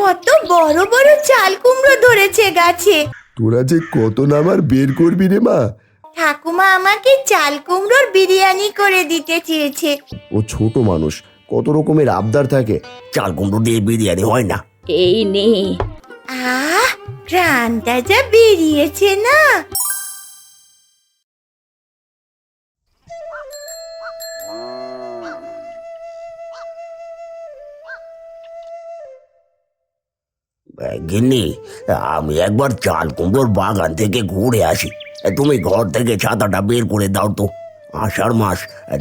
কত বড় বড় চাল কুমড়ো ধরেছে গাছে। তোরা যে কত নামার বের করবি রে মা। ঠাকুমা আমাকে চাল কুমড়োর বিরিয়ানি করে দিতে চেয়েছে। ও ছোট মানুষ কত রকমের আবদার থাকে। চাল কুমড়ো দিয়ে বিরিয়ানি হয় না। এই নে। আহ প্রাণটা যা বেরিয়েছে না। গিন্নি আমি একবার চাল কুমড়োর বাগান থেকে ঘুরে আসি। তুমি ঘর থেকে ছাতাটা বের করে দাও তো। আষাঢ় মাস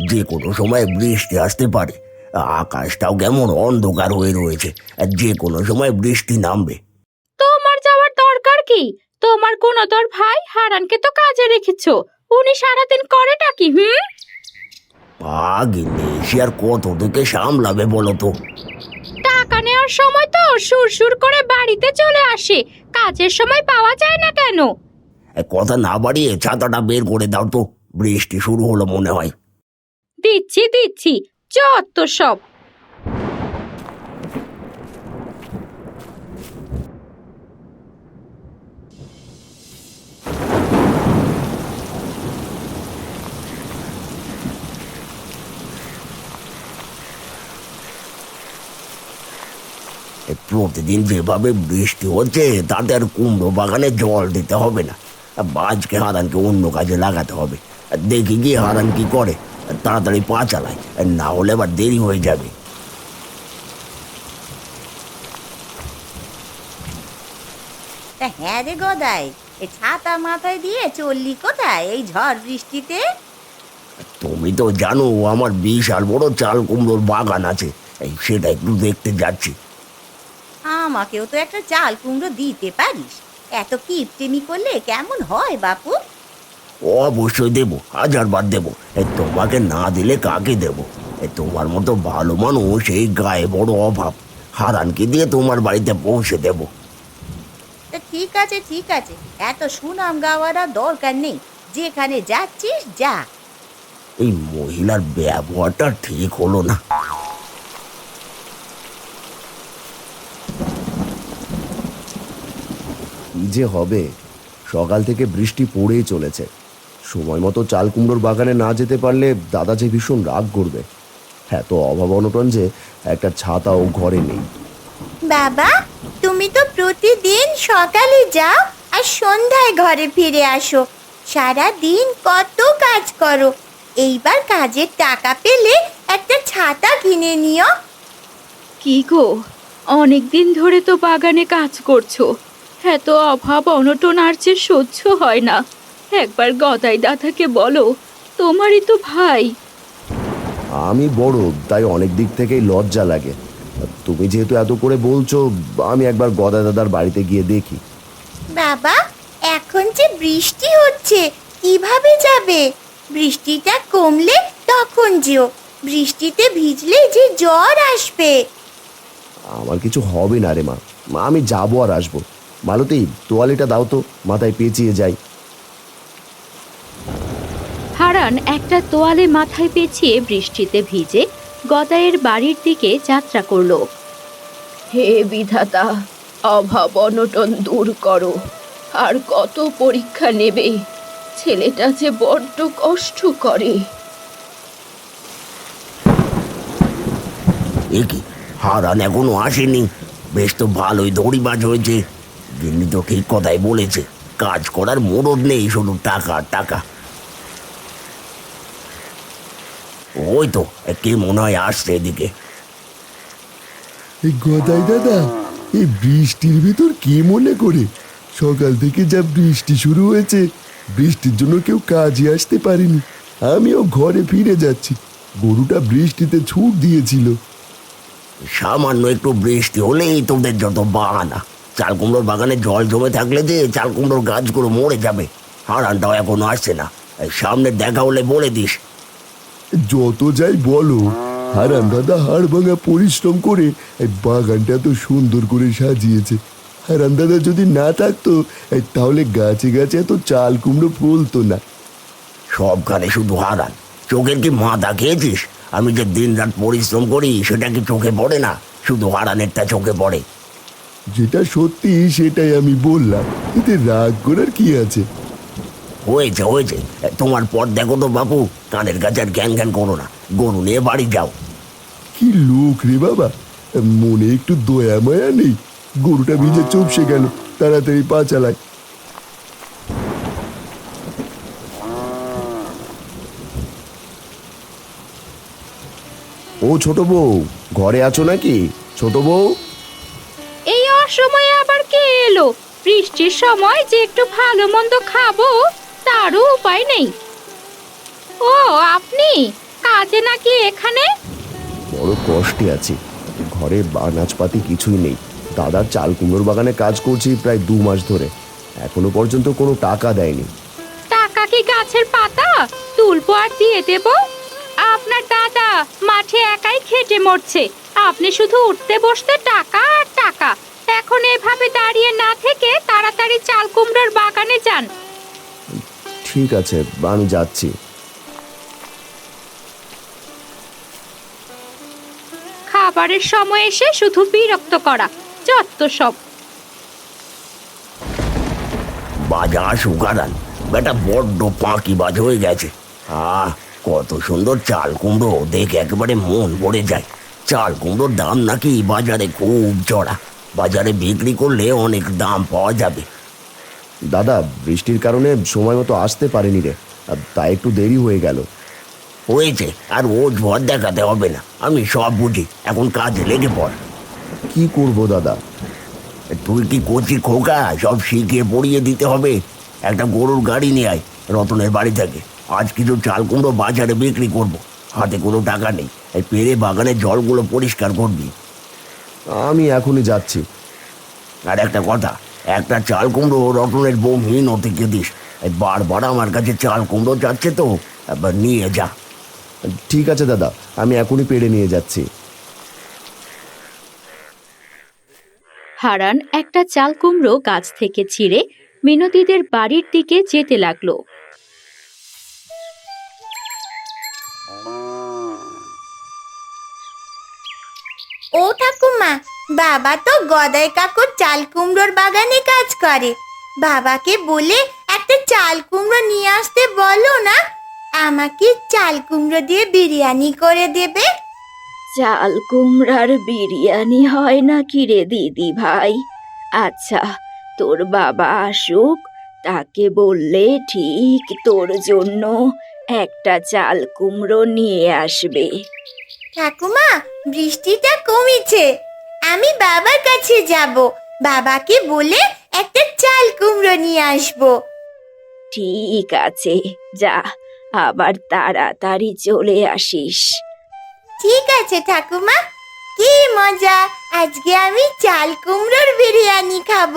যে কোনো সময় বৃষ্টি আসতে পারে। আকাশটাও কেমন অন্ধকার হয়ে রয়েছে। যে কোনো সময় বৃষ্টি নামবে। তোমার যাওয়ার দরকার কি? তোমার কোনো তোর ভাই হারানকে তো কাজে রেখেছো। উনি সারাদিন করেটা কি হুম? পা গিন্নি সে আর কত থেকে সামলাবে বলো তো? টাকা নেওয়ার সময় তো সুর সুর করে বাড়িতে চলে আসে। কাজের সময় পাওয়া যায় না কেন? কথা না বাড়িয়ে ছাতাটা বের করে দাও তো। বৃষ্টি শুরু হলো মনে হয়। দিচ্ছি দিচ্ছি যত সব এ, প্রতিদিন যেভাবে বৃষ্টি হচ্ছে তাতে আর কুমড়ো বাগানে জল দিতে হবে না। বাজকে হারানকে অন্য কাজে লাগাতে হবে। দেখি গিয়ে হারান কি করে। তাড়াতাড়ি পা চালায় না হলে আবার দেরি হয়ে যাবে। তা হ্যাঁ রে গদাই এ ছাতা মাথায় দিয়ে চললি কোথায় এই ঝড় বৃষ্টিতে? তুমি তো জানো আমার বিশাল বড় চাল কুমড়োর বাগান আছে। এই সেটা একটু দেখতে যাচ্ছি। আমাকেও তো একটা চাল কুমড়ো দিতে পারিস। এত কিপটেমি করলে কেমন হয় বাপু? অবশ্যই দেবো হাজারবার দেবো। এ, তোমাকে না দিলে কাকে দেবো? এ, তোমার মতো ভালো মানুষ এই গায়ে বড় অভাব। হারানকে দিয়ে তোমার বাড়িতে পৌঁছে দেবো। তা ঠিক আছে ঠিক আছে। এত সুনাম গাওয়ার দরকার নেই। যেখানে যাচ্ছিস যা। এই মহিলার ব্যবহারটা ঠিক হলো না। কি যে হবে? সকাল থেকে বৃষ্টি পড়েই চলেছে। সময় মতো চাল কুমড়োর বাগানে না যেতে পারলে দাদা যে ভীষণ রাগ করবে। এত অভাব অনটন যে একটা ছাতাও ঘরে নেই। বাবা তুমি তো প্রতিদিন সকালে যাও আর সন্ধ্যায় ঘরে ফিরে আসো। সারা দিন কত কাজ করো। এইবার কাজের টাকা পেলে একটা ছাতা কিনে নিও। কি গো অনেক দিন ধরে তো বাগানে কাজ করছ। এত অভাব অনটন আর যে সহ্য হয় না। একবার গদাই দাদাকে বলো তোমারই তো ভাই। আমি বড় তাই অনেক দিক থেকেই লজ্জা লাগে। তুমি যেহেতু এত করে বলছো আমি একবার গদা দাদার বাড়িতে গিয়ে দেখি। বাবা এখন যে বৃষ্টি হচ্ছে কীভাবে যাবে? বৃষ্টিটা কমলে তখন যেও বৃষ্টিতে ভিজলে যে জ্বর আসবে। আমার কিছু হবে না রে মা মা আমি যাব আর আসব। মালতী তোয়ালিটা দাও তো মাথায় পেঁচিয়ে যাই। হারান একটা তোয়ালে মাথায় পেঁচিয়ে বৃষ্টিতে ভিজে গদায়ের বাড়ির দিকে যাত্রা করল। হে বিধাতা অভাব অনটন দূর করো। আর কত পরীক্ষা নেবে ছেলেটা যে বড্ড কষ্ট করে। এ কি? হারান এখনও আসেনি। বেশ তো ভালোই দড়িবাজ হয়েছে। গিন্নি তোকে ঠিক কথাই বলেছে। কাজ করার মোড়দ নেই শুধু টাকা টাকা। ওই তো কে মনে হয় আসছে এদিকে। এই গদাই দাদা এই বৃষ্টির ভিতর কি মনে করে? সকাল থেকে যা বৃষ্টি শুরু হয়েছে বৃষ্টির জন্য কেউ কাজে আসতে পারেনি। আমিও ঘরে ফিরে যাচ্ছি। গরুটা বৃষ্টিতে ছুট দিয়েছিল। সামান্য একটু বৃষ্টি হলেই তোদের যত বাহানা। চাল কুমড়োর বাগানে জল জমে থাকলে যে চাল কুমড়োর গাছগুলো মরে যাবে। হারানটাও এখনও আসছে না। এই সামনে দেখা হলে বলে দিস। যত যাই বলো হারান দাদা হাড় ভাঙা পরিশ্রম করে এই বাগানটা তো সুন্দর করে সাজিয়েছে। হারান দাদা যদি না থাকতো এই তাহলে গাছে গাছে এত চাল কুমড়ো ফলতো না। সবখানে শুধু হারান। চোখের কি মাথা খেয়েছিস? আমি যে দিন রাত পরিশ্রম করি সেটা কি চোখে পড়ে না? শুধু হারানেরটা চোখে পড়ে। যেটা সত্যি সেটাই আমি বললাম। এতে রাগ করার কি আছে? হয়েছে হয়েছে। তোমার পর দেখো তো বাপু কানের কাছে আর জ্ঞান জ্ঞান করো না। গরু নিয়ে বাড়ি যাও। কি লোক রে বাবা? মনে একটু দয়া মায়া নেই। গরুটা ভিজে চুপসে গেল তাড়াতাড়ি পা চালায়। ও ছোট বউ ঘরে আছো নাকি? ছোট বউ? বৃষ্টির সময় যে একটু ভালো মন্দ খাব তারও উপায় নেই। ও আপনি? কাজে নাকি এখানে? বড় কষ্টে আছি। ঘরে আনাজপাতি কিছুই নেই। দাদার চাল কুমড়োর বাগানে কাজ করছি প্রায় দু মাস ধরে। এখনও পর্যন্ত কোনো টাকা দেয়নি। টাকা কি গাছের পাতা? তুলবো আর দিয়ে দেব? আপনার দাদা মাঠে একাই খেটে মরছে। আপনি শুধু উঠতে বসতে টাকা আর টাকা। এখন এভাবে দাঁড়িয়ে না থেকে তাড়াতাড়ি চাল কুমড়োর বাগানে যান। ঠিক আছে আমি যাচ্ছি। খাবারের সময় এসে শুধু বিরক্ত করা যত সব। বাজা সুগারান বেটা বড্ড পাঁকি বাজ হয়ে গেছে। আহ কত সুন্দর চাল কুমড়ো দেখে একেবারে মন ভরে যায়। চাল কুমড়োর দাম নাকি বাজারে খুব চড়া বাজারে বিক্রি করলে অনেক দাম পাওয়া যাবে। দাদা বৃষ্টির কারণে সময় মতো আসতে পারেনি রে আর তাই একটু দেরি হয়ে গেল। হয়েছে আর ওজ ভর দেখাতে হবে না আমি সব বুঝি এখন কাজে লেগে পড়। কি করব দাদা? তুই কি কচি খোকা সব শিখিয়ে পড়িয়ে দিতে হবে? একটা গরুর গাড়ি নিয়ে আয় রতনের বাড়ি থেকে। আজ কিছু চাল কুমড়ো বাজারে বিক্রি করব। হাতে কোনো টাকা নেই পেরে বাগানের জলগুলো পরিষ্কার করবি। আমি এখনই যাচ্ছি। আর একটা কথা একটা চাল কুমড়ো রতনের বউ মিনতিকে দিস বারবার আমার কাছে চাল কুমড়ো যাচ্ছে তো এবার নিয়ে যা। ঠিক আছে দাদা আমি এখনই পেড়ে নিয়ে যাচ্ছি। হারান একটা চাল কুমড়ো গাছ থেকে ছিঁড়ে মিনতিদের বাড়ির দিকে যেতে লাগল। ও ঠাকুমা, বাবা তো গদাই কাকুর চাল কুমড়োর বাগানে কাজ করে। বাবাকে বলে একটা চাল কুমড়ো নিয়ে আসতে বলো না, আমাকে চাল কুমড়ো দিয়ে বিরিয়ানি করে দেবে। চাল কুমড়ার বিরিয়ানি হয় না কি রে দিদি ভাই? আচ্ছা তোর বাবা আসুক, তাকে বললে ঠিক তোর জন্য একটা চাল কুমড়ো নিয়ে আসবে। ঠাকুমা বৃষ্টিটা কমেছে। আমি বাবার কাছে যাব। বাবাকে বলে একটা চাল কুমড়ো নিয়ে আসব। ঠিক আছে যা আবার তাড়াতাড়ি চলে আসিস। ঠিক আছে ঠাকুমা কি মজা আজকে আমি চাল কুমড়োর বিরিয়ানি খাব।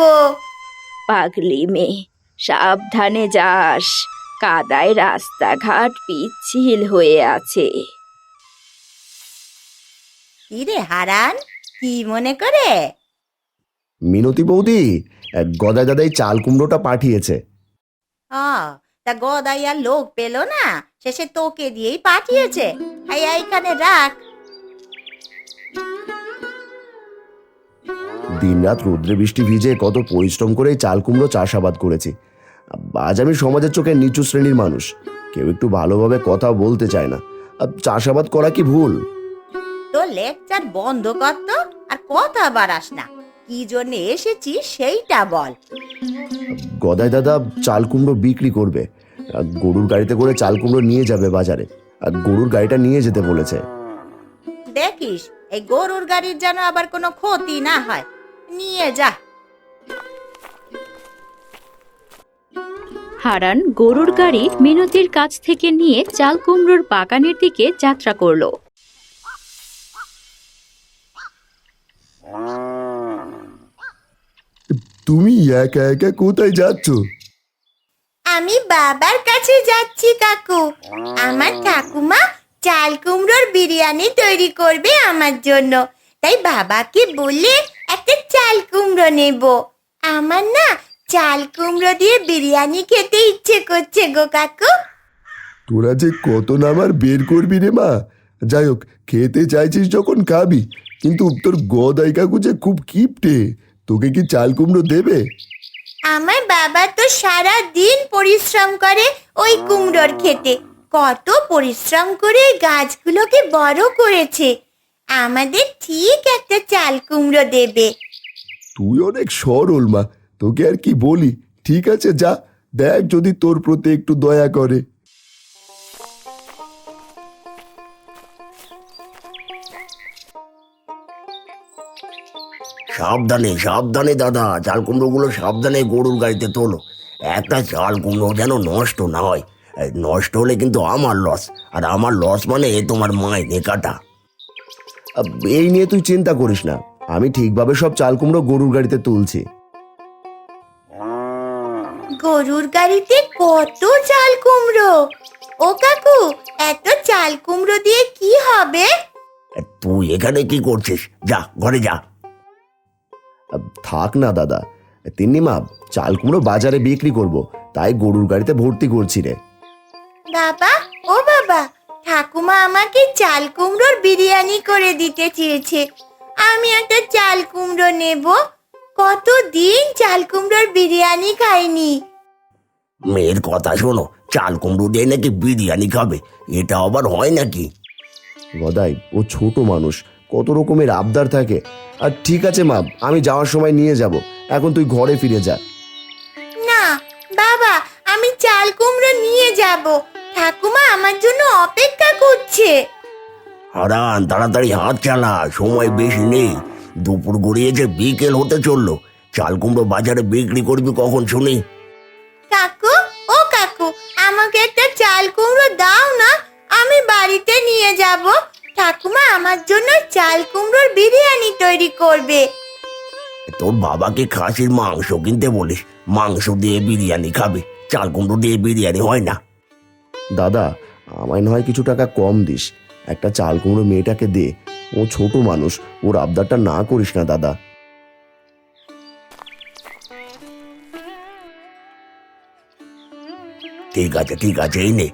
পাগলি মেয়ে সাবধানে যাস কাদায় রাস্তাঘাট পিচ্ছিল হয়ে আছে। কিরে হারান? কি মনে করে? মিনতি বৌদি গদাই দাদাই চাল কুমড়োটা পাঠিয়েছে। ও তা গদাইয়া লোক পেল না শেষে তোকে দিয়েই পাঠিয়েছে। এইখানে রাখ। দিনরাত রৌদ্রে বৃষ্টি ভিজে কত পরিশ্রম করে চাল কুমড়ো চাষাবাদ করেছি। আজ আমি সমাজের চোখে নিচু শ্রেণির মানুষ কেউ একটু ভালোভাবে কথা বলতে চায় না। চাষাবাদ করা কি ভুল? লেকচার বন্ধ কর তো আর কথা বাড়াস না। কি জন্য এসেছিস সেইটা বল। গদাই দাদা চাল কুমড়ো বিক্রি করবে। আর গরুর গাড়িতে করে চাল কুমড়ো নিয়ে যাবে বাজারে। আর গরুর গাড়িটা নিয়ে যেতে বলেছে। দেখিস এই গরুর গাড়ির যেন আবার কোনো ক্ষতি না হয়। নিয়ে যা। হারান গরুর গাড়ি মিনতির কাছ থেকে নিয়ে চাল কুমড়োর বাগানের দিকে যাত্রা করল। তুমি একা একা কোথায় যাচ্ছ? আমি বাবার কাছে যাচ্ছি কাকু। আমার ঠাকুমা চাল কুমড়োর বিরিয়ানি তৈরি করবে আমার জন্য। তাই বাবাকে বলে একটা চাল কুমড়ো নেব। আমার না চাল কুমড়ো দিয়ে বিরিয়ানি খেতে ইচ্ছে করছে গো কাকু। তোরা যে কত নামার বের করবি রে মা? যাই হোক খেতে চাইছিস যখন খাবি কিন্তু তোর গদাই কাকু যে খুব কিপটে তোকে কি চাল কুমড়ো দেবে? আমার বাবা তো সারা দিন পরিশ্রম করে ওই কুমড়োর খেতে। কত পরিশ্রম করে গাছগুলোকে বড় করেছে। আমাদের ঠিক একটা চাল কুমড়ো দেবে। তুই অনেক সরল মা তোকে আর কি বলি? ঠিক আছে যা। দেখ যদি তোর প্রতি একটু দয়া করে। সাবধানে সাবধানে দাদা। চাল কুমড়োগুলো সাবধানে গরুর গাড়িতে তোলো। একটা চাল কুমড়ো যেন নষ্ট না হয়। নষ্ট হলে কিন্তু আমার লস আর আমার লস মানে তোমার মাইনে কাটা এই নিয়ে তুই চিন্তা করিস না। আমি ঠিকভাবে সব চাল কুমড়ো গরুর গাড়িতে তুলছি। গরুর গাড়িতে কত চাল কুমড়ো? ও কাকু এত চাল কুমড়ো দিয়ে কি হবে? তুই এখানে কি করছিস? যা ঘরে যা। থাক না দাদা। তিন্নি মা চাল কুমড়ো বাজারে বিক্রি করব তাই গরুর গাড়িতে ভর্তি করছি রে। বাবা ও বাবা ঠাকুমা আমাকে চাল কুমড়োর বিরিয়ানি করে দিতে চেয়েছে। আমি একটা চাল কুমড়ো নেব। কতদিন চাল কুমড়োর বিরিয়ানি খাইনি? মেয়ের কথা শোনো চাল কুমড়ো দিয়ে নাকি বিরিয়ানি খাবে? এটা আবার হয় নাকি? গদাই ও ছোট মানুষ কত রকমের আবদার থাকে। আর ঠিক আছে মা আমি যাওয়ার সময় নিয়ে যাব। এখন তুই ঘরে ফিরে যা। না বাবা আমি চাল কুমড়ো নিয়ে যাব। ঠাকুমা আমার জন্য অপেক্ষা করছে। হারান তাড়াতাড়ি হাত চালা সময় বেশি নেই। দুপুর গড়িয়েছে বিকেল হতে চলল চাল কুমড়ো বাজারে বিক্রি করবি কখন শুনি? কাকু ও কাকু আমাকে একটা চাল কুমড়ো দাও না আমি বাড়িতে নিয়ে যাব। ঠাকুমা আমার জন্য চাল কুমড়োর বিরিয়ানি তৈরি করবে। তোর বাবাকে খাসির মাংস কিনতে বলিস মাংস দিয়ে বিরিয়ানি খাবে চাল কুমড়ো দিয়ে বিরিয়ানি হয় না। দাদা আমায় নয় কিছু টাকা কম দিস। একটা চাল কুমড়ো মেয়েটাকে দে ও ছোট মানুষ ওর আবদারটা না করিস না দাদা। ঠিক আছে ঠিক আছে এই নে।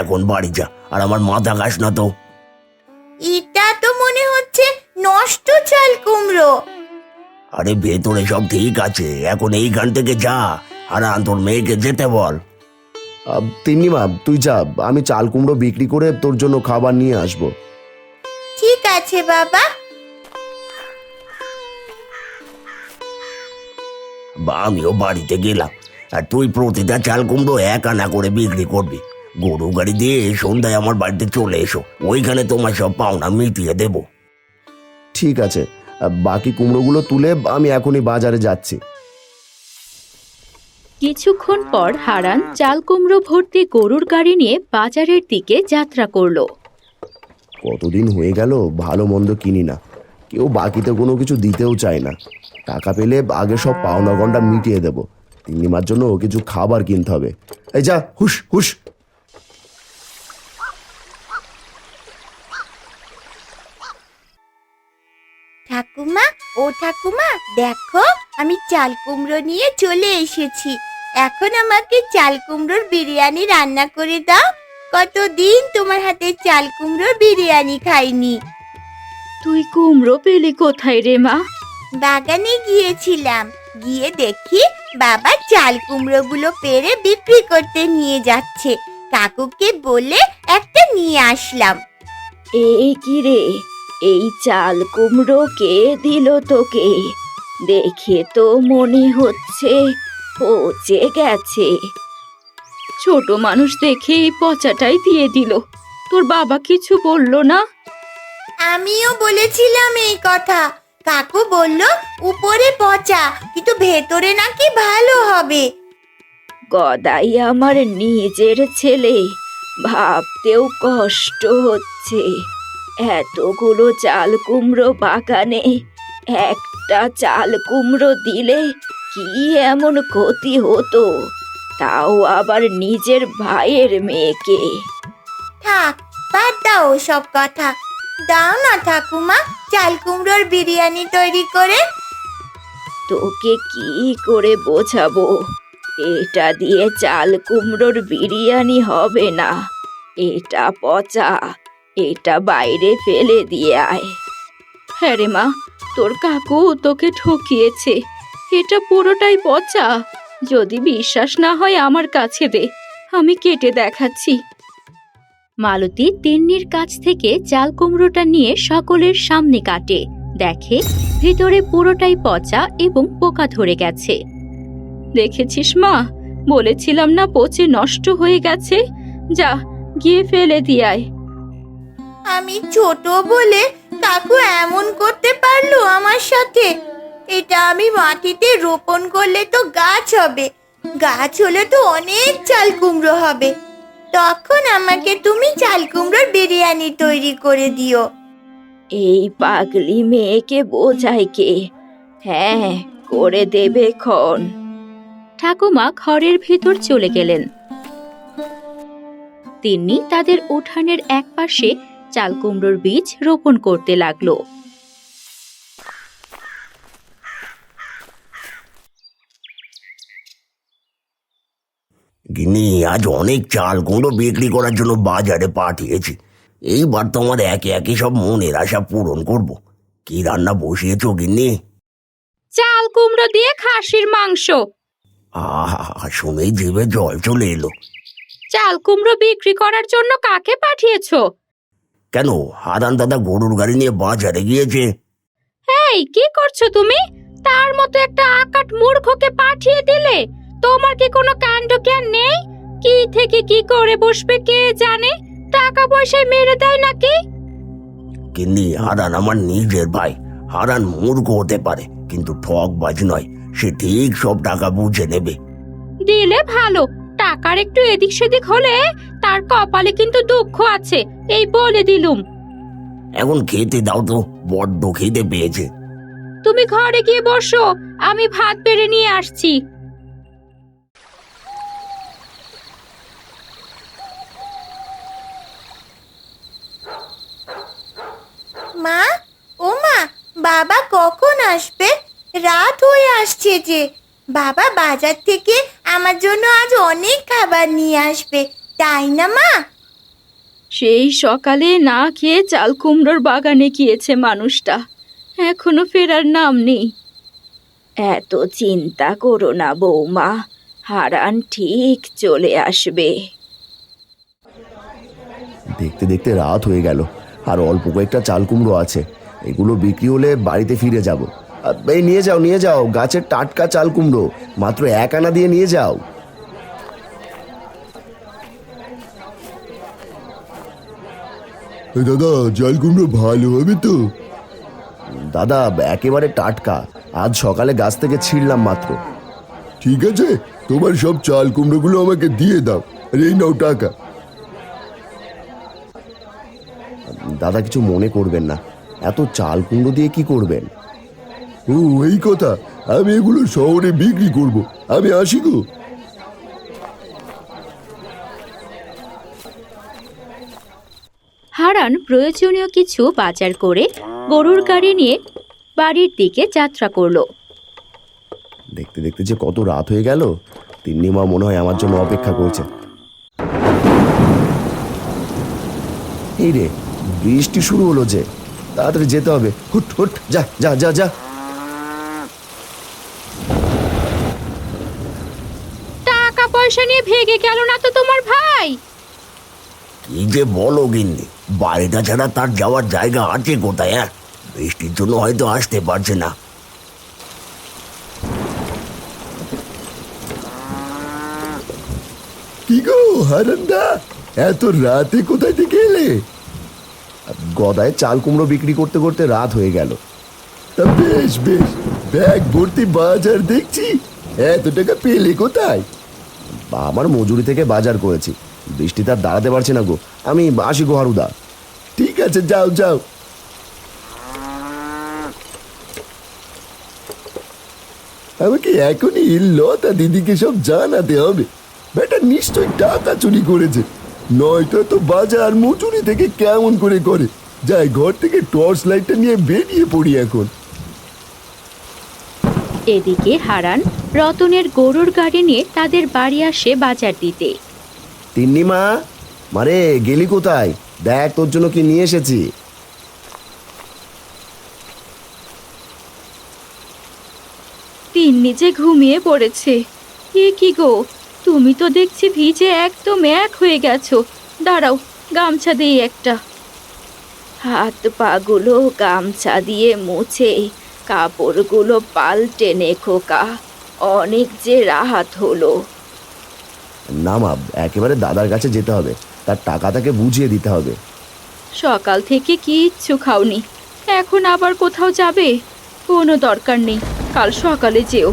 এখন বাড়ি যা আর আমার মাথা খাস না তো। এটা তো মনে হচ্ছে নষ্ট চাল কুমড়ো। আরে ভেতরে সব ঠিক আছে এখন এইখান থেকে যা আর তোর মেয়েকে যেতে বল। তিন্নি মা তুই যা আমি চাল কুমড়ো বিক্রি করে তোর জন্য খাবার নিয়ে আসব। ঠিক আছে বাবা। বা আমিও বাড়িতে গেলাম আর তুই প্রতিটা চাল কুমড়ো এক আনা করে বিক্রি করবি। গরু গাড়ি দিয়ে সন্ধ্যায় আমার বাড়িতে চলে এসো। ওইখানে তোমার সব পাওনা মিটিয়ে দেবো। ঠিক আছে। বাকি কুমড়োগুলো তুলে আমি এখনই বাজারে যাচ্ছি। কিছুক্ষণ পর হারান চাল কুমড়ো ভর্তি গরুর গাড়ি নিয়ে বাজারের দিকে যাত্রা করল। কতদিন হয়ে গেল ভালো মন্দ কিনি না। কেউ বাকিতে কোনো কিছু দিতেও চায় না। টাকা পেলে আগে সব পাওনা গন্ডা মিটিয়ে দেবো। তিন্নিমার জন্য কিছু খাবার কিনতে হবে। এই যা হুস হুস দেখো আমি চাল কুমড়ো নিয়ে চলে এসেছি। এখন আমাকে চাল কুমড়োর বিরিয়ানি রান্না করে দাও। কতদিন তোমার হাতে চাল কুমড়োর বিরিয়ানি খাইনি? তুই কুমড়ো পেলি কোথায় রে মা? বাগানে গিয়েছিলাম। গিয়ে দেখি বাবা চাল কুমড়োগুলো পেরে বিক্রি করতে নিয়ে যাচ্ছে। কাকুকে বলে একটা নিয়ে আসলাম। এই কি রে? এই চাল কুমড়ো কে দিল তোকে? দেখে তো মনে হচ্ছে পচে গেছে। ছোট মানুষ দেখে পচাটাই দিয়ে দিল। তোর বাবা কিছু বলল না? আমিও বলেছিলাম এই কথা। কাকু বলল উপরে পচা কিন্তু ভেতরে নাকি ভালো হবে। গদাই আমার নিজের ছেলে। ভাবতেও কষ্ট হচ্ছে। এতগুলো চাল কুমড়ো বাগানে একটা চাল কুমড়ো দিলে কি এমন ক্ষতি হতো? তাও আবার নিজের ভাইয়ের মেয়েকে। থাক বাদ দাও সব কথা। দাও না ঠাকুমা চাল কুমড়োর বিরিয়ানি তৈরি করে। তোকে কি করে বোঝাবো? এটা দিয়ে চাল কুমড়োর বিরিয়ানি হবে না। এটা পচা এটা বাইরে ফেলে দিয়ে আয়। হ্যাঁ রে মা তোর কাকু তোকে ঠকিয়েছে। এটা পুরোটাই পচা। যদি বিশ্বাস না হয় আমার কাছে দে। আমি কেটে দেখাচ্ছি। মালতী তিন্নির কাছ থেকে চাল কুমড়োটা নিয়ে সকলের সামনে কাটে। দেখে ভিতরে পুরোটাই পচা এবং পোকা ধরে গেছে। দেখেছিস মা? বলেছিলাম না পচে নষ্ট হয়ে গেছে? যা, গিয়ে ফেলে দিয়ায় আমি ছোট বলে কাকু এমন করতে পারল আমার সাথে। এটা আমি মাটিতে রোপণ করলে তো গাছ হবে। গাছ হলে তো অনেক চাল কুমড়ো হবে। তখন আমাকে তুমি চাল কুমড়োর বিরিয়ানি তৈরি করে দিও। এই পাগলি মেয়েকে বোঝায় কে? হ্যাঁ করে দেবে ক্ষণ ঠাকুমা ঘরের ভিতর চলে গেলেন। তিনি তাদের উঠানের একপাশে চাল কুমড়োর বীজ রোপণ করতে লাগল। গিন্নি আজ অনেক চাল কুমড়ো বিক্রি করার জন্য বাজারে পাঠিয়েছি। এইবার তোমার একে একে সব মনের আশা পূরণ করব। কি রান্না বসিয়েছো গিন্নি? চাল কুমড়ো দিয়ে খাসির মাংস। আহা শুনেই জিভে জল চলে এলো। চাল কুমড়ো বিক্রি করার জন্য কাকে পাঠিয়েছো? কেন? হারান দাদা গরুর গাড়ি নিয়ে বাজারে গিয়েছে। এই কি করছ তুমি? তার মতো একটা আকাট মূর্খকে পাঠিয়ে দিলে? তোমার কি কোনো কাণ্ড জ্ঞান নেই? কি থেকে কি করে বসবে কে জানে? টাকা পয়সায় মেরে দেয় নাকি? কিন্তু হারান আমার নিজের ভাই। হারান মূর্খ হতে পারে কিন্তু ঠকবাজ নয়। সে ঠিক সব টাকা বুঝে নেবে। দিলে ভালো টাকার একটু এদিক সেদিক হলে তার কপালে কিন্তু দুঃখ আছে এই বলে দিলুম। এখন খেতে দাও তো বড্ড খেতে পেয়েছে। তুমি ঘরে গিয়ে বসো আমি ভাত বেড়ে নিয়ে আসছি। মা ও মা বাবা কখন আসবে? রাত হয়ে আসছে যে। বাবা বাজার থেকে আমার জন্য আজ অনেক খাবার নিয়ে আসবে তাই না মা? সেই সকালে না খেয়ে চাল কুমড়োর বাগানে গিয়েছে মানুষটা। এখনও ফেরার নাম নেই। এত চিন্তা করো না বৌমা হারান ঠিক চলে আসবে। দেখতে দেখতে রাত হয়ে গেল আর অল্প কয়েকটা চাল কুমড়ো আছে এগুলো বিক্রি হলে বাড়িতে ফিরে যাব। এই নিয়ে যাও নিয়ে যাও গাছের টাটকা চাল কুমড়ো মাত্র এক আনা দিয়ে নিয়ে যাও। দাদা চাল কুমড়ো ভালো হবে তো? দাদা একেবারে টাটকা। আজ সকালে গাছ থেকে ছিঁড়লাম মাত্র। ঠিক আছে তোমার সব চাল কুমড়োগুলো আমাকে দিয়ে দাও আর এই নাও টাকা। দাদা কিছু মনে করবেন না। এত চাল কুমড়ো দিয়ে কি করবেন? ও এই কথা। আমি এগুলো শহরে বিক্রি করব। আমি আসি গো। হারান প্রয়োজনীয় কিছু বাজার করে গরুর গাড়ি নিয়ে বাড়ির দিকে যাত্রা করল। দেখতে দেখতে যে কত রাত হয়ে গেল। তিন্নি মা মনে হয় আমার জন্য অপেক্ষা করছে। এই রে বৃষ্টি শুরু হলো যে। তাড়াতাড়ি যেতে হবে। হুট হুট যা যা যা যা টাকা পয়সা নিয়ে ভেগে গেল না তো তোমার ভাই? কি যে বলো গিন্নি বাড়িটা ছাড়া তার যাওয়ার জায়গা আছে কোথায় হ্যাঁ? বৃষ্টির জন্য হয়তো আসতে পারছে না। কি গো হারান্দা? এত রাতে কোথায় থেকে এলে? গদায় চাল কুমড়ো বিক্রি করতে করতে রাত হয়ে গেল। তা বেশ বেশ ব্যাগ ভর্তি বাজার দেখছি। এত টাকা পেলে কোথায়? আমার মজুরি থেকে বাজার করেছি। বৃষ্টি তার দাঁড়াতে পারছে না গো। আমি আসি গো, হারুদা। ঠিক আছে, যাও যাও। আমাকে এখনই লতা দিদিকে সব জানাতে হবে। বেটা নিশ্চয়ই টাকা চুরি করেছে। নয়তো তো বাজার মজুরি থেকে কেমন করে করে। যাই, ঘর থেকে টর্চ লাইটটা নিয়ে বেরিয়ে পড়ি এখন। এদিকে হারান রতনের গরুর গাড়ি নিয়ে তাদের বাড়ি আসে বাজার দিতে। তিন্নি মা মারে গেলি কোথায়? দেখ তোর জন্য কি নিয়ে এসেছি। তিন্নি যে ঘুমিয়ে পড়েছে। এ কি গো? তুমি তো দেখছি ভিজে একদম এক হয়ে গেছো। দাঁড়াও গামছা দিই একটা। হাত পাগুলো গামছা দিয়ে মুছে। কাপড়গুলো পাল্টে নে খোকা। অনেক যে রাহাত হলো। না মা একেবারে দাদার কাছে যেতে হবে। তার টাকা তাকে বুঝিয়ে দিতে হবে। সকাল থেকে কিচ্ছু খাওনি। এখন আবার কোথাও যাবে? কোনো দরকার নেই। কাল সকালে যেও।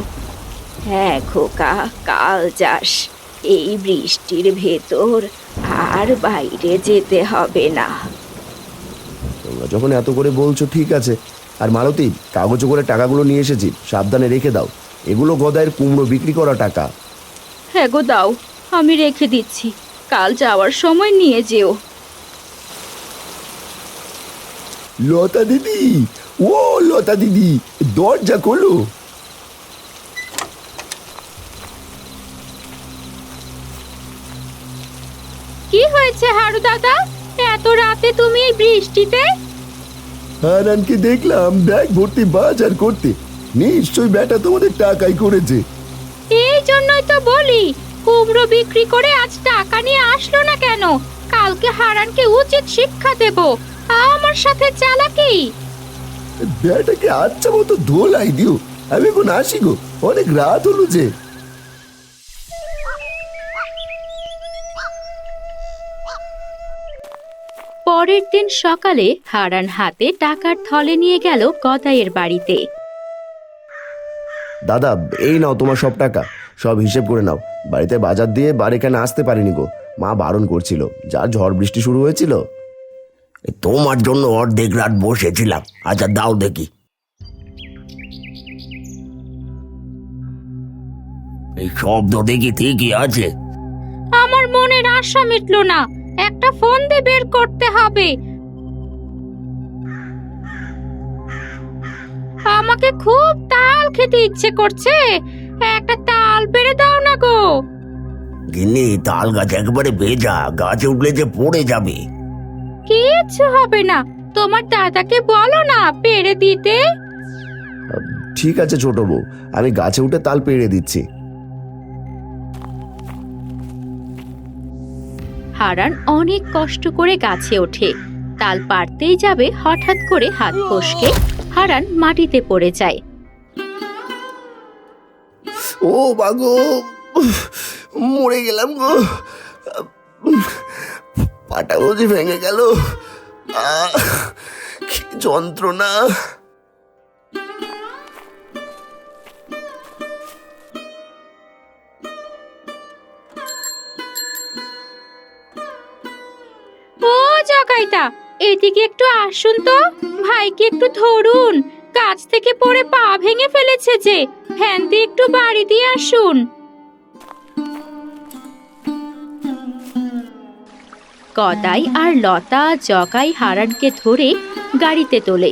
হ্যাঁ খোকা কাল যাস। এই বৃষ্টির ভেতর আর বাইরে যেতে হবে না। তোমরা যখন এত করে বলছো ঠিক আছে। আর মালতী কাগজে করে টাকাগুলো নিয়ে এসেছি সাবধানে রেখে দাও। এগুলো গদায়ের কুমড়ো বিক্রি করা টাকা। হ্যাঁ গো দাও। আমি রেখে দিচ্ছি। কাল যাওয়ার সময় নিয়ে যেও। লতা দিদি ও লতা দিদি দরজা খোলো। কি হয়েছে হারু দাদা? এত রাতে তুমি এই বৃষ্টিতে? হারানকে দেখলাম ব্যাগ ভর্তি বাজার করতে। নিশ্চয়ই বেটা তোমাদের টাকাই করেছে। এই জন্যই তো বলি কুমড়ো বিক্রি করে আজ টাকা নিয়ে আসলো না কেন? কালকে হারানকে উচিত শিক্ষা দেব। আমার সাথে চালাকি। বেটাকে আচ্ছা মতো ধোলাই দিও। আমি এখন আসি গো। অনেক রাত হলো যে। পরের দিন সকালে হারান হাতে টাকার থলে নিয়ে গেল গদাইয়ের বাড়িতে। দাদা এই নাও তোমার সব টাকা। সব হিসেব করে নাও। বাড়িতে বাজার দিয়ে বাড়ি কেন আসতে পারিনি গো। মা বারণ করছিল। যা ঝড় বৃষ্টি শুরু হয়েছিল তোমার জন্য অর্ধেক রাত বসেছিলাম। আচ্ছা দাও দেখি। এই শব্দ দেখি ঠিকই আছে। আমার মনের আশা মিটলো না। একটা ফোন দিয়ে বের করতে হবে। আমাকে খুব তাল খেতে ইচ্ছে করছে। একটা তাল পেড়ে দাও না গো। গিন্নি তাল গাছ একবারে ভেজা গাছে উঠলে যে পড়ে যাবে। কিচ্ছু হবে না। তোমার দাদাকে বলো না পেড়ে দিতে। ঠিক আছে ছোট বউ আমি গাছে উঠে তাল পেড়ে দিচ্ছি। হারান অনেক কষ্ট করে গাছে ওঠে। তাল পারতেই যাবে হঠাৎ করে হাত ফসকে। হারান মাটিতে পড়ে যায়। ও বাগো মরে গেলাম গো। পাটা বুঝি ভেঙে গেল। যন্ত্রণা। জগাইতা এদিকে একটু আসুন তো। ভাইকে একটু ধরুন গাছ থেকে পড়ে পা ভেঙে ফেলেছে যে দিয়ে একটু বাড়ি দিয়ে আসুন। কদাই আর লতা জগাই হারানকে ধরে গাড়িতে তোলে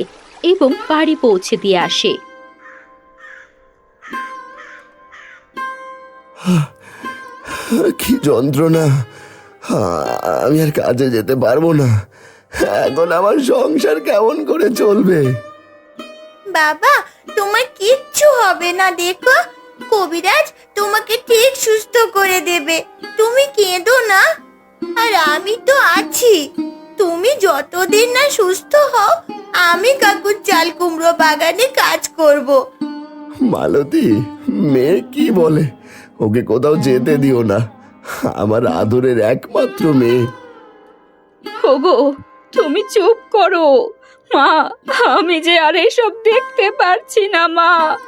এবং বাড়ি পৌঁছে দিয়ে আসে। কি যন্ত্রণা আমি আর কাজে যেতে পারব না। এখন আমার সংসার কেমন করে চলবে? বাবা তোমার কিচ্ছু হবে না দেখো। কবিরাজ তোমাকে ঠিক সুস্থ করে দেবে। তুমি কেঁদো না। আর আমি তো আছি। তুমি যতদিন না সুস্থ হও আমি কাকুর চাল কুমড়ো বাগানে কাজ করব। মালতী মেয়ে কি বলে? ওকে কোথাও যেতে দিও না। আমার আদরের একমাত্র মেয়ে। ওগো তুমি চুপ করো। মা, আমি যে আর এসব দেখতে পারছি না, মা।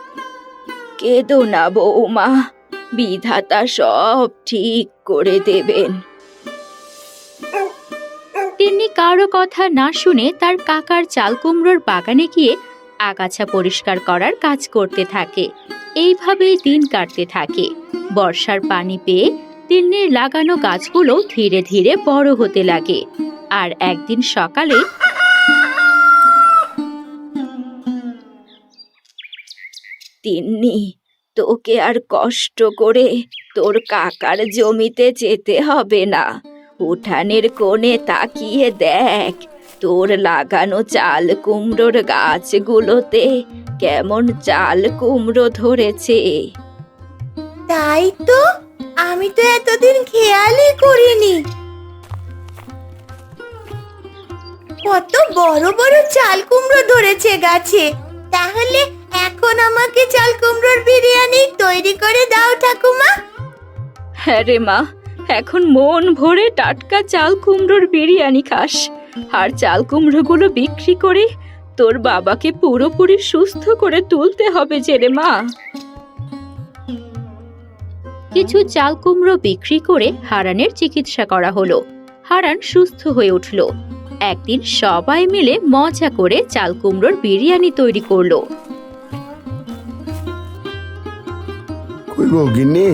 কেঁদো না বৌমা, বিধাতা সব ঠিক করে দেবেন। তিনি কারও কথা না শুনে তার কাকার চাল কুমড়োর বাগানে গিয়ে আগাছা পরিষ্কার করার কাজ করতে থাকে। এইভাবেই দিন কাটতে থাকে। বর্ষার পানি পেয়ে তিন্নির লাগানো গাছগুলো ধীরে ধীরে বড় হতে লাগে। আর একদিন সকালে তিন্নি, তোকে আর কষ্ট করে তোর কাকার জমিতে যেতে হবে না। উঠানের কোণে তাকিয়ে দেখ, তোর লাগানো চাল কুমড়োর গাছগুলোতে কেমন চাল কুমড়ো ধরেছে। তাই তো? আমি তো এতদিন খেয়ালই করিনি। কত বড় বড় চাল কুমড়ো ধরেছে গাছে। তাহলে এখন আমাকে চাল কুমড়োর বিরিয়ানি তৈরি করে দাও, ঠাকুমা। হ্যাঁ রে মা, এখন মন ভরে টাটকা চাল কুমড়োর বিরিয়ানি খাস। আর চাল কুমড়োগুলো বিক্রি করে তোর বাবাকে পুরোপুরি সুস্থ করে তুলতে হবে যে রে মা। কিছু চাল কুমড়ো বিক্রি করে হারানের চিকিৎসা করা হলো। হারান সুস্থ হয়ে উঠল। একদিন সবাই মিলে মজা করে চাল কুমড়োর বিরিয়ানি তৈরি করল। কই গো গিন্নি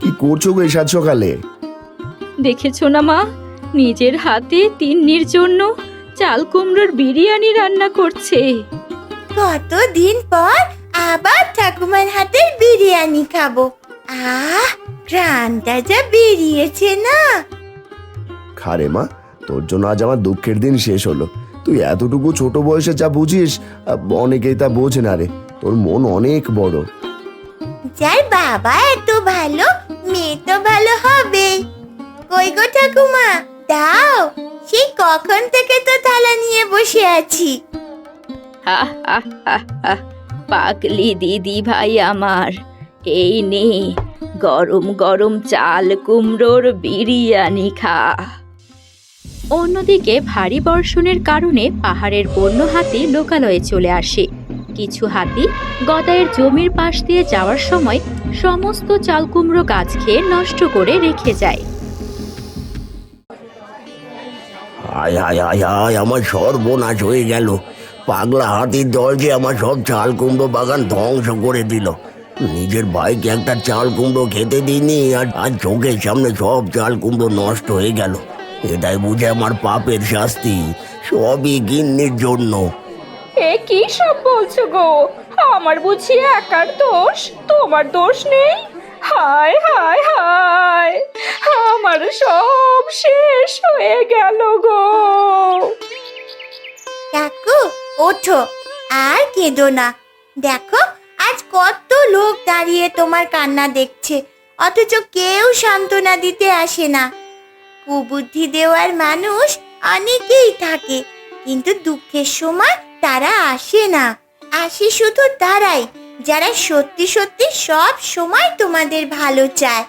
কি করছ গো এই সাত সকালে দেখেছ না মা? নিজের হাতে তিন্নির জন্য চাল কুমড়োর বিরিয়ানি রান্না করছে। কতদিন পর আবার ঠাকুমার হাতের বিরিয়ানি খাব। আহ গ্রানটা যা বেরিয়েছে না। খারে মা তোর জন্য আজ আমার দুঃখের দিন শেষ হলো। তুই এতটুকু ছোট বয়সে যা বুঝিস অনেকেই তা বোঝে না রে। তোর মন অনেক বড়। যার বাবা এত ভালো মেয়ে তো ভালো হবে। কই গো ঠাকুমা? দাও সেই কখন থেকে তো থালা নিয়ে বসে আছি। হা হা হা হা। পাগলি দিদি ভাই আমার এই নে গরম গরম চাল কুমড়োর বিরিয়ানি খা। অন্যদিকে ভারী বর্ষণের কারণে পাহাড়ের বন্য হাতি লোকালয়ে চলে আসে। কিছু হাতি গদায়ের জমির পাশ দিয়ে যাওয়ার সময় সমস্ত চালকুমড়ো গাছ খেয়ে নষ্ট করে রেখে যায়। হায় হায় হায় হায় আমার সর্বনাশ হয়ে গেল। পাগলা হাতির দল যে আমার সব চাল কুমড়ো বাগান ধ্বংস করে দিল। নিজের ভাইকে একটা চাল কুমড়ো খেতে দিইনি আর চোখের সামনে সব চাল কুমড়ো নষ্ট হয়ে গেল। এটাই বুঝে আমার পাপের শাস্তি। সবই গিন্নির জন্য। এ কি সব বলছো গো? আমার বুঝি একার দোষ? তোমার দোষ নেই? হায় হায় হায়! আমার সব শেষ হয়ে গেল গো। কাকু ওঠো। আর কেঁদো না। দেখো আজ কত লোক দাঁড়িয়ে তোমার কান্না দেখছে। অথচ কেউ সান্ত্বনা দিতে আসে না। কুবুদ্ধি দেওয়ার মানুষ অনেকেই থাকে, কিন্তু দুঃখের সময় তারা আসে না। আসে শুধু তারাই, যারা সত্যি সত্যি সব সময় তোমাদের ভালো চায়।